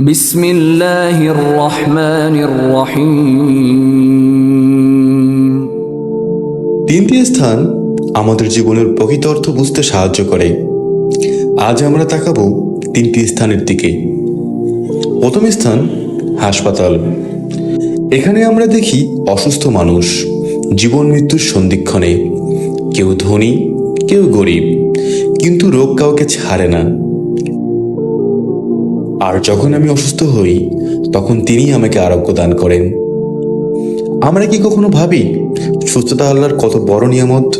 بسم الله الرحمن الرحيم তিনটি স্থান আমাদের জীবনের প্রকৃত অর্থ বুঝতে সাহায্য করে আজ আমরা তাকাবো তিনটি স্থানের দিকে প্রথম স্থান হাসপাতাল এখানে আমরা দেখি অসুস্থ মানুষ জীবন মৃত্যুর সন্ধিক্ষণে কেউ ধনী কেউ গরিব কিন্তু রোগ কাউকে ছাড়ে না আর যখন আমি অসুস্থ হই, তখন তিনি আমাকে আরোগ্য দান করেন। আমরা কি কখনো ভাবি, সুস্থতা আল্লাহর কত বড় নিয়ামত?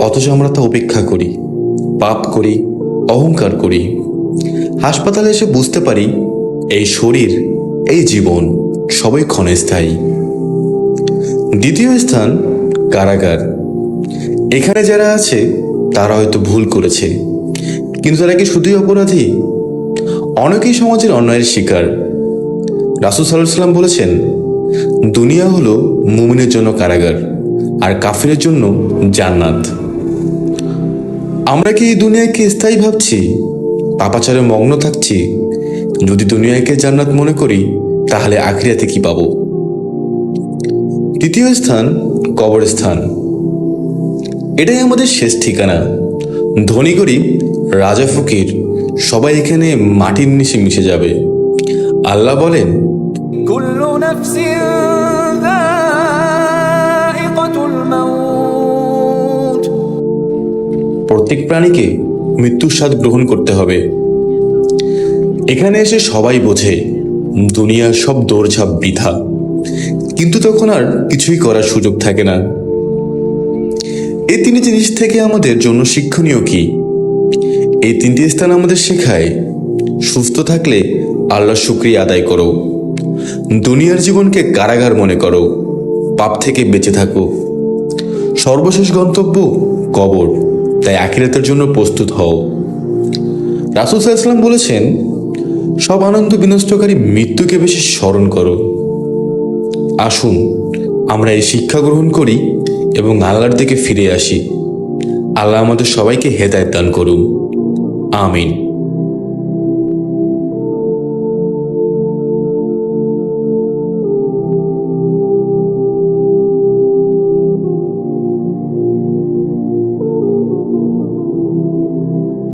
অথচ আমরা তা উপেক্ষা করি, পাপ করি, অহংকার করি। হাসপাতালে এসে বুঝতে পারি, এই শরীর, এই জীবন সবই ক্ষণস্থায়ী। দ্বিতীয় স্থান, কারাগার। এখানে যারা আছে, তারা হয়তো ভুল করেছে, কিন্তু তারা কি শুধুই অপরাধী? অনেকেই সমাজের অন্যায়ের শিকার। রাসুল সাল্লাম বলেছেন, দুনিয়া হলো মুমিনের জন্য কারাগার, আর কাফিরের জন্য জান্নাত। আমরা কি এই দুনিয়াকে স্থায়ী ভাবছি? পাপাচারে মগ্ন থাকছি? যদি দুনিয়াকে জান্নাত মনে করি, তাহলে আখিরাতে কি পাবো? তৃতীয় স্থান, কবরস্থান। এটাই আমাদের শেষ ঠিকানা। ধনী গরিব, রাজা ফকির সবাই এখানে মাটির নিচে মিশে যাবে। আল্লাহ বলেন প্রত্যেক প্রাণীকে মৃত্যুর স্বাদ গ্রহণ করতে হবে। এখানে এসে সবাই বোঝে দুনিয়ার সব দৌড়ঝাপ বৃথা। কিন্তু তখন আর কিছুই করার সুযোগ থাকে না। এ তিনি জিনিস থেকে আমাদের জন্য শিক্ষণীয় কী? এই তিনটি স্থান আমাদের শেখায়। সুস্থ থাকলে আল্লাহ শুক্রিয়া আদায় করো। দুনিয়ার জীবনকে কারাগার মনে করো। পাপ থেকে বেঁচে থাকো। সর্বশেষ গন্তব্য কবর। তাই আখিরাতের জন্য প্রস্তুত হও। রাসুল সাল্লাম বলেছেন, সব আনন্দ বিনষ্টকারী মৃত্যুকে বেশি স্মরণ করো। আসুন, আমরা এই শিক্ষা গ্রহণ করি এবং আল্লাহর দিকে ফিরে আসি। আল্লাহ আমাদের সবাইকে হেদায়ত দান করুন। ஆமீன்.